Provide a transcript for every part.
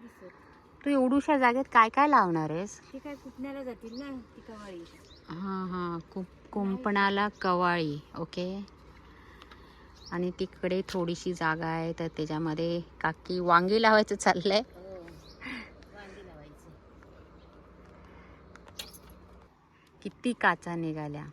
दिसत. तू एवढूशा जागेत काय काय लावणार आहेस? हे काय कुपण्याला जातील ना ती कवाळी. हां हां कुं कुंपणाला कवाळी ओके. आणि तिकडे थोडीशी जागा आहे तर त्याच्यामध्ये काकी वांगी लावायचं चाललंय. लावायची. किती काचा निघाल्या?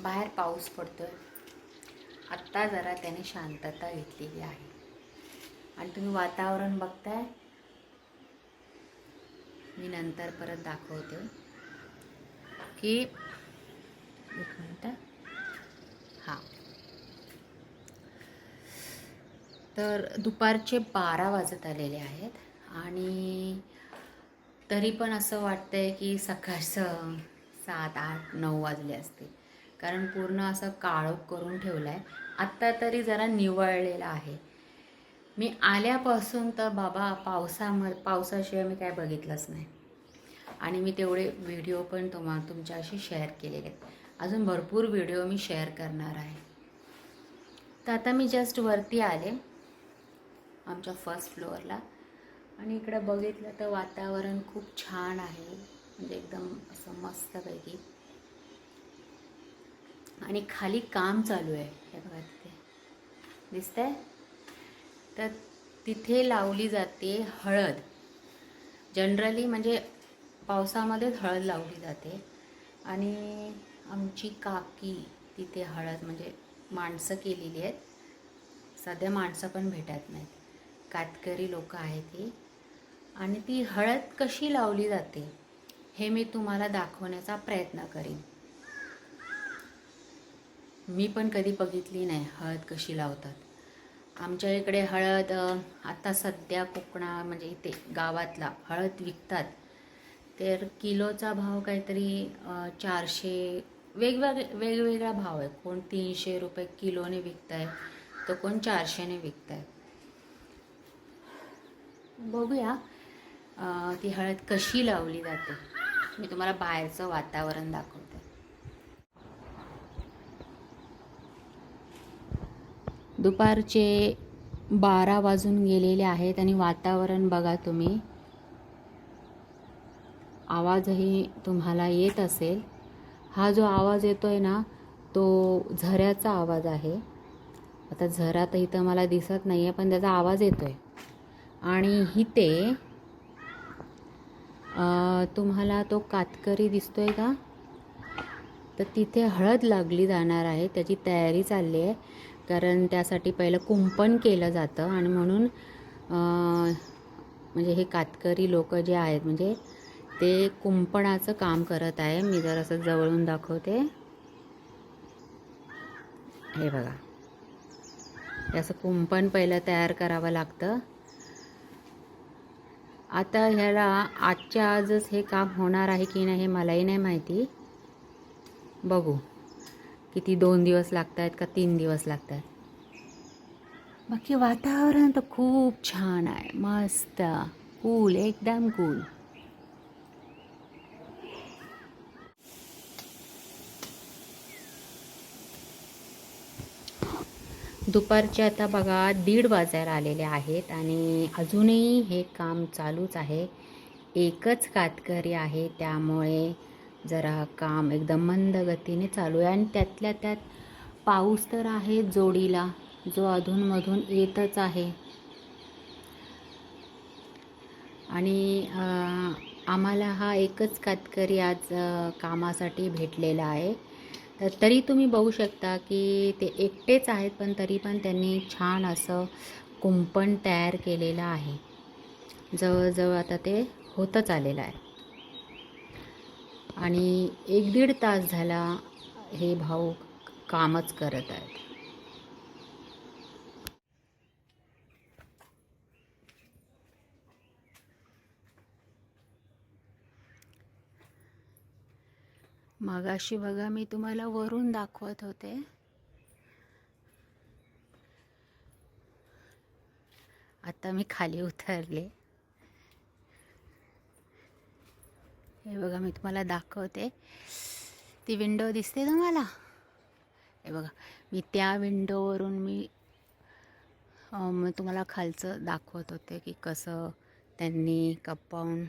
बाहेर पाऊस पडतोय. आत्ता जरा त्याने शांतता घेतलेली आहे. आणि तुम्ही वातावरण बघताय. मी नंतर परत दाखवते. की एक मिनटं हां. तर दुपारचे बारा वाजत आलेले आहेत. आणि तरी पण असं वाटतंय की सकाळचं सात आठ नऊ वाजले असते कारण पूर्ण असं काळोख करून ठेवलं आहे आत्ता तरी जरा निवळलेलं आहे. मी आल्यापासून तर बाबा पावसाम पावसाशिवाय मी काय बघितलंच नाही. आणि मी तेवढे व्हिडिओ पण तुम्हा तुमच्याशी शेअर केलेले आहेत. अजून भरपूर व्हिडिओ मी शेअर करणार आहे. तर आता मी जस्ट वरती आले. आमच्या फर्स्ट फ्लोअरला आणि इकडं बघितलं तर वातावरण खूप छान आहे. म्हणजे एकदम असं मस्तपैकी. आणि खाली काम चालू आहे. हे बघा तिथे. दिसतंय? तर तिथे लावली जाते हळद. जनरली म्हणजे पावसामध्येच हळद लावली जाते. आणि आमची काकी तिथे हळद म्हणजे माणसं केलेली आहेत. सध्या माणसं पण भेटत नाहीत. कातकरी लोक आहेत ती आणि ती हळद कशी लावली जाते हे मी तुम्हाला दाखवण्याचा प्रयत्न करीन. मी पण कधी बघितली नाही हळद कशी लावतात. आमच्या इकडे हळद आता सध्या कोकणा म्हणजे इथे गावातला हळद विकतात. तर किलोचा भाव काहीतरी चारशे वेगवेगळे वेगवेगळा भाव आहे. कोण तीनशे रुपये किलोने विकत आहे तर कोण चारशेने विकत आहे बघूया. ती हळद कशी लावली जाते? मी तुम्हाला बाहेरचं वातावरण दाखवते. दुपारचे बारा वाजून गेलेले आहेत आणि वातावरण बघा तुम्ही. आवाजही तुम्हाला येत असेल. हा जो आवाज येतो आहे ना तो झऱ्याचा आवाज आहे. आता झरा तर इथं मला दिसत नाही आहे पण त्याचा आवाज येतो आहे आणि इथे तुम्हाला तो कातकरी दिसतो आहे का? तर तिथे हळद लागली जाणार आहे त्याची तयारी चालली आहे. कारण त्यासाठी पहिलं कुंपण केलं जातं आणि म्हणून म्हणजे हे कातकरी लोक जे आहेत म्हणजे ते कुंपणाचं काम करत आहे. मी जर असं जवळून दाखवते. हे बघा. असं कुंपण पहिलं तयार करावं लागतं. आता ह्याला आजच्या आजच हे काम होणार आहे की नाही हे मलाही नाही माहिती. बघू. किती दोन दिवस लागत आहेत का तीन दिवस लागत आहेत बाकी वातावरण तर खूप छान आहे. मस्त. कूल एकदम कूल दुपारचे आता बघा दीड वाजायला आलेले आहेत आणि अजूनही हे काम चालूच आहे. एकच कातकरी आहे त्यामुळे जरा काम एकदम मंद गतीने चालू आहे. आणि त्यातल्या त्यात पाऊस तर आहे जोडीला जो अधूनमधून येतच आहे. आणि आम्हाला हा एकच कातकरी आज कामासाठी भेटलेला आहे. तर तरी तुम्ही बघू शकता की ते एकटेच आहेत पण तरी पण त्यांनी छान असं कुंपण तयार केलेलं आहे. जवळजवळ आता ते होतच आलेलं आहे. आणि एक दीड तास झाला हे भाऊ कामच करत आहेत. मगाशी बघा मी तुम्हाला वरून दाखवत होते. आता मी खाली उतरले. हे बघा मी तुम्हाला दाखवते. ती विंडो दिसते तुम्हाला? हे बघा मी त्या विंडोवरून मी मग तुम्हाला खालचं दाखवत होते की कसं त्यांनी कंपाऊंड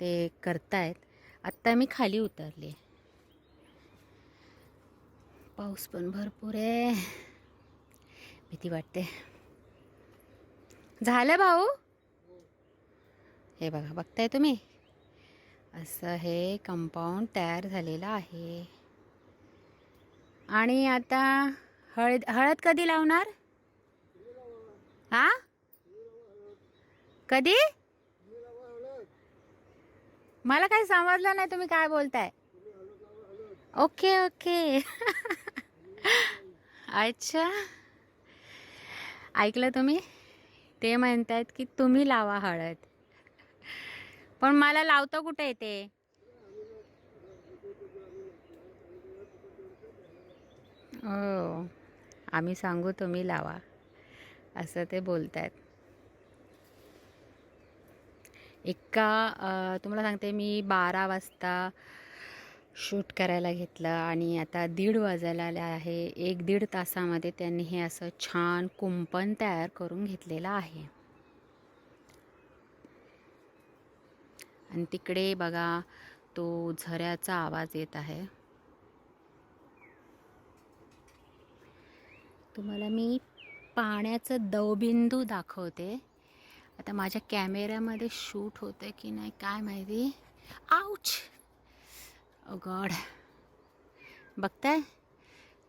ते करतायत. आत्ता मी खाली उतरले. पाऊस पण भरपूर आहे. भीती वाटते. झालं भाऊ? हे बघा बघताय तुम्ही? असं हे कंपाऊंड तयार झालेलं आहे. आणि आता हळद हळद कधी लावणार? हा कधी? मला काही समजलं नाही तुम्ही काय बोलताय. Okay okay. अच्छा. ऐकलं तुम्ही? ते म्हणतायत की तुम्ही लावा हळद. पण मला लावतं कुठे येते हो आम्ही सांगू तुम्ही लावा. असं ते बोलतायत. एका तुम्हाला सांगते मी बारा वाजता शूट करायला घेतलं आणि आता दीड वाजायला आले आहे. एक दीड तासामध्ये त्यांनी हे असं छान कुंपण तयार करून घेतलेलं आहे. आणि तिकडे बघा तो झऱ्याचा आवाज येत आहे. तुम्हाला मी पाण्याचं दवबिंदू दाखवते. आता माझ्या कॅमेऱ्यामध्ये शूट होतं की नाही काय माहिती? आऊच गॉड बघताय?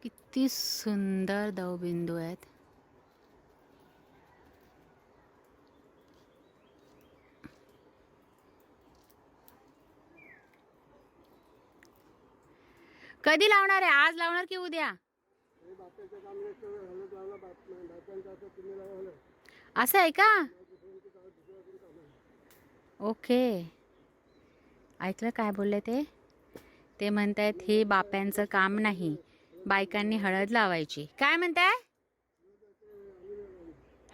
किती सुंदर दवबिंदू आहेत. कधी लावणार आहे? आज लावणार की उद्या? असं आहे का? ओके. ऐकलं काय बोलले ते? ते म्हणतायत हे बाप्यांचं काम नाही. बायकांनी हळद लावायची. काय म्हणताय?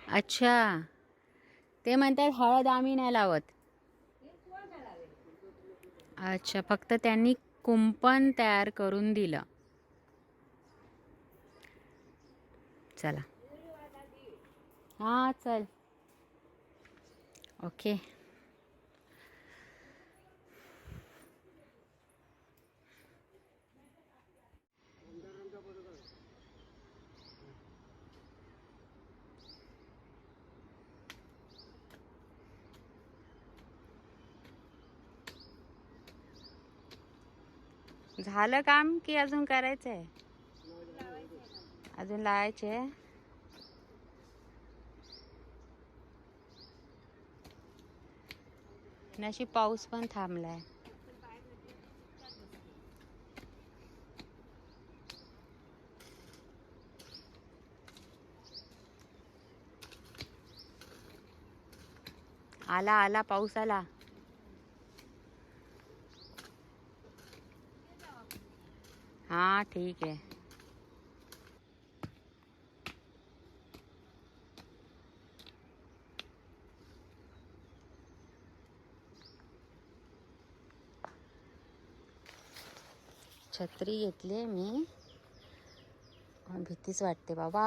अच्छा. ते म्हणतात हळद आम्ही नाही लावत. अच्छा फक्त त्यांनी कुंपण तयार करून दिलं. चला. हां चल. ओके. झालं काम की अजून करायचं आहे? अजून लावायचे नशी पाऊस पण थांबलाय. आला आला पाऊस आला. हाँ ठीक है। छत्री घी भीतिस वाटते बाबा.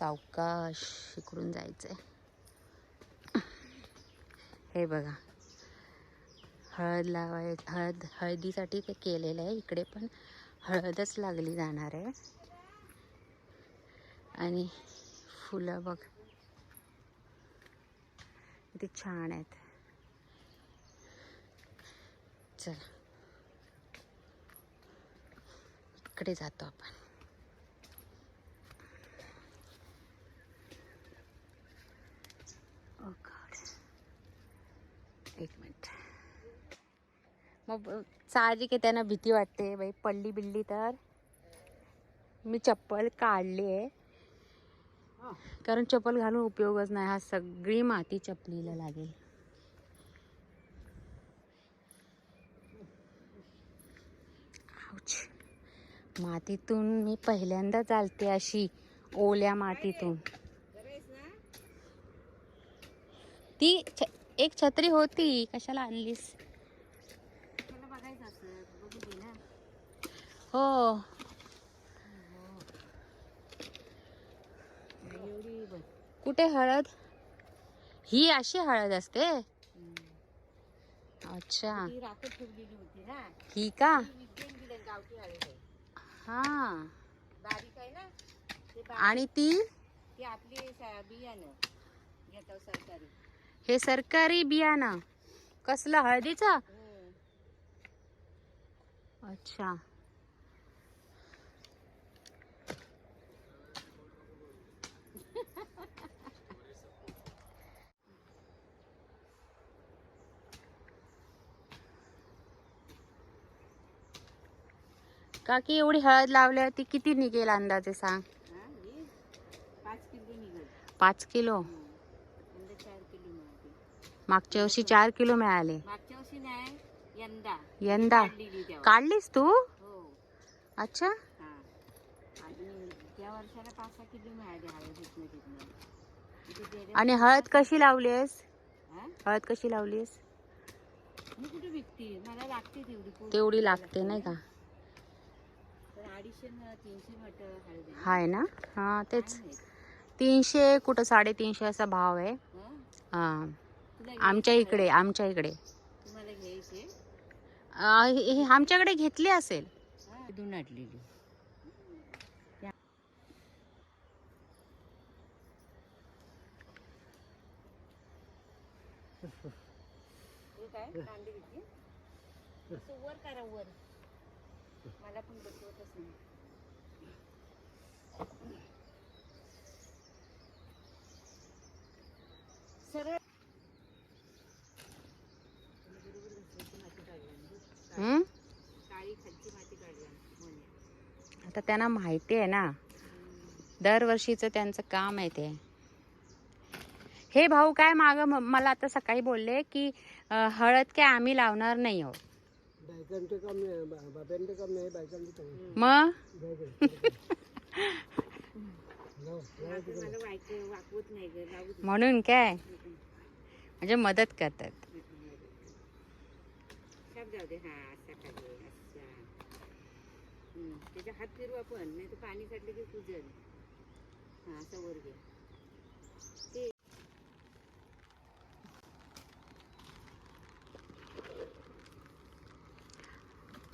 सावकाश इकडून आहे हे बघा. हळद लावाय हळद हळदीसाठी ते केलेलं आहे इकडे पण. हळदच लागली जाणार आहे. आणि फुलं बघ. किती छान आहेत. चला. इकडे जातो आपण ओ गॉड एक मिनिट मग साहजिक आहे त्यांना भीती वाटते बाई पडली बिल्ली तर. मी चप्पल काढली आहे. कारण चप्पल घालून उपयोगच नाही हा सगळी माती चपलीला लागेल. मातीतून मी पहिल्यांदा चालते अशी ओल्या मातीतून. ती छ- एक छत्री होती कशाला आणलीस त्याला बघायचं असं बघू दे ना हो. कुठे हळद? ही अशी हळद असते. अच्छा. ही का? हा. बारीक आहे ना. आणि ती? ती आपली बियाणं. घेतो सरकारी. हे सरकारी बियाणं. कसलं? हळदीचं? हम्म. अच्छा. काकी एवढी हळद लावल्यावर ती किती निघेल अंदाजे सांग? हा, ही पाच किलो मिळाली. मागच्या वर्षी चार किलो मिळाले. मागच्या वर्षी नाही यंदा. काढलीस तू? हो. अच्छा. हा. आणि हळद कशी लावलीस हा? हळद कशी लावलीस तेवढी लागते नाही का तर अडीचशे न तीनशे मट हळद आहे. हाय ना? हा तेच. तीनशे कुठं? साडेतीनशे असा भाव आहे. हं? आमच्या इकडे आमच्या इकडे. हे- आमच्याकडे घेतली असेल. हे. असं वर करा वर. मला पण बसवतच नाही. सरळ. आता त्यांना माहिती आहे ना. दरवर्षीचं त्यांचं काम आहे ते. हे भाऊ काय माग मला आता सकाळी बोलले की हळद काय आम्ही लावणार नाही आहोत बायकांचं काम नाही बा- काम नाही बायकांचं काम आहे. मग जाऊ दे. जाऊ, जाऊ मला वाईक वाकवत नाही ग लावू दे. म्हणून काय म्हणजे मदत करतात सब जाऊ दे हा असा काढे असा हम्म, त्याचा हात फिरू आपण नाही तर पाणी काढलं की कुजल हा असं वर घे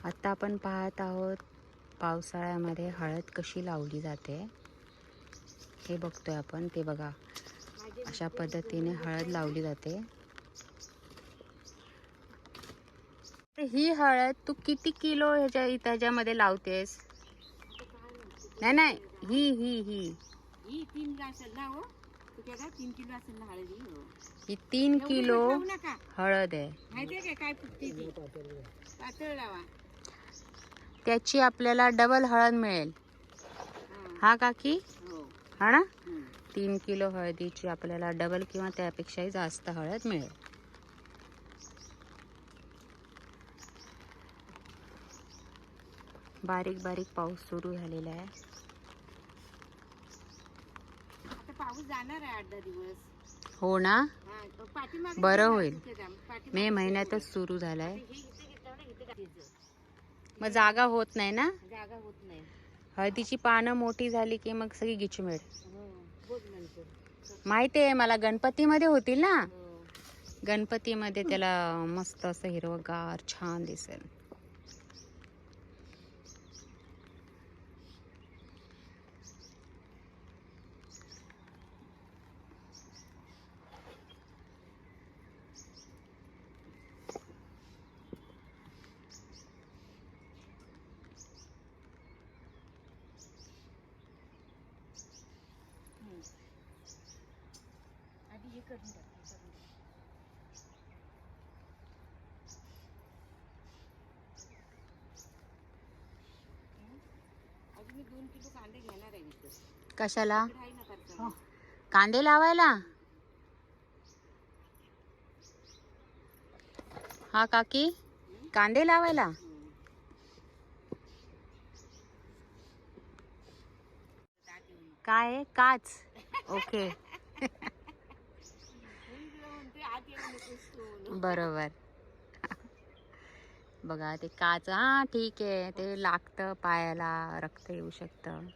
आता आपण पाहत आहोत पावसाळ्यामध्ये हळद कशी लावली जाते. हे बघतोय आपण. ते बघा. अशा पद्धतीने हळद लावली जाते. ही हळद तू किती किलो ह्याच्या त्याच्यामध्ये लावतेस? नाही नाही. ही ही ही. ही तीन हो. तू काय तीन किलो असेल ना हळदी हो ही. तीन किलो हळद आहे. काय काय फुटते ती पातळ लावा त्याची आपल्याला डबल हळद मिळेल. हा काकी? हो ना. तीन किलो हळदीची आपल्याला डबल किंवा त्यापेक्षाही जास्त हळद मिळेल. बारीक बारीक पाऊस सुरू झालेला आहे. आता पाऊस जाणार आहे आठ दहा दिवस. हो ना? पाठीमागे बरं होईल. मे महिन्यातच सुरू झालाय. मग जागा होत नाही ना? जागा होत नाही. हळदीची पानं मोठी झाली की मग सगळी गिचमिळ. हो माहिती आहे मला गणपतीमध्ये होतील ना? हो. गणपतीमध्ये त्याला मस्त असं हिरवगार छान दिसेल हम्म. आधी हे करून टाक हे करून टाक. हम्म. अजून मी दोन किलो कांदे घेणार आहे विकत कशाला? आहे ना कांदे लावायला? हा काकी. कांदे लावायला? काय आहे? काच. ओके म्हणून तुला म्हणते आत येऊ नकोस तू बरोबर. बघा ते काच हा ठीक आहे. ते लागतं पायाला रक्त येऊ शकतं.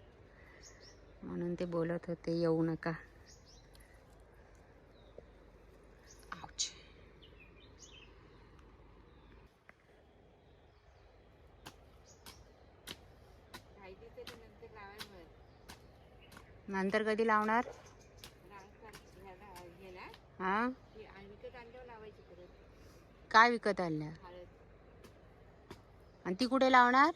म्हणून ते बोलत होते येऊ नका. नंतर कधी लावणार? हे ना हा ती आणि विकत आणल्यावर लावायची परत काय विकत आणल्या? आणि ती कुठे लावणार?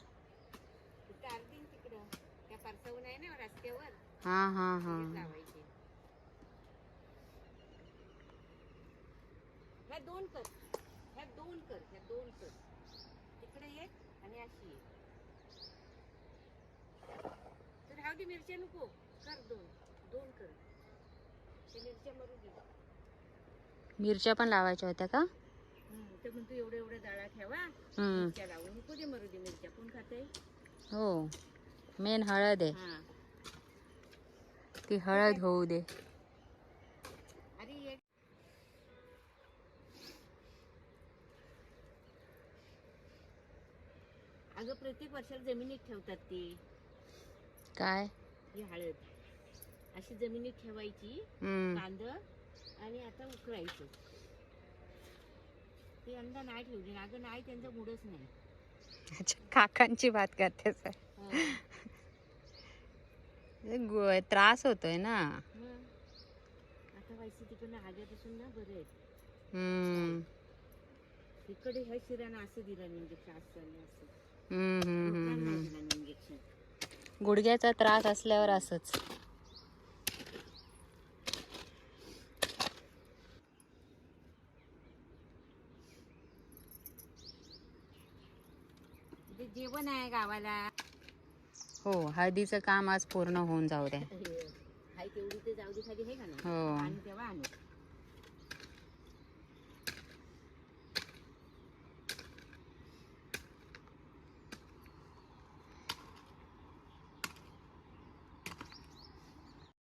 हा हा हा. दोन कर. ह्या दोन कर ह्या दोन कर. तिकडे एक आणि अशी एक तर मिरच्या नको. कर दोन. दोन कर. ते मिरच्या मरू दे. मिरच्या पण लावायच्या होत्या का? तर म्हणतो एवढं एवढं डाळा ठेवा हम्म. मिरच्या लावून. नको दे मरू दे मिरच्या कोण खाते? हो मेन हळद आहे. हा. ती हळद होऊ दे. अरे अगं प्रत्येक वर्षाला जमिनीत ठेवतात ते. काय? ही हळद. अशी जमिनीत ठेवायची हम्म. कांद आणि आता उकरायचं ते यंदा नाही ठेवली. ना अगं नाही त्यांचा मूडच नाही. अच्छा काकांची बात करते सर. त्रास होतोय ना. आता व्हायचं तिकडनं आल्यापासून ना बरं आहे. हम्म. इकडे ह्या शिरानं असं दिलं इंजेक्शन असं. आणि असं इंजेक्शन. गुडघ्याचा त्रास असल्यावर असंच. गावाला. हो हळदीचं काम आज पूर्ण होऊन जाऊ द्या. हाय तेवढी ते जाऊ दे खाली हे का नाही? हो. आणि तेव्हा आणू.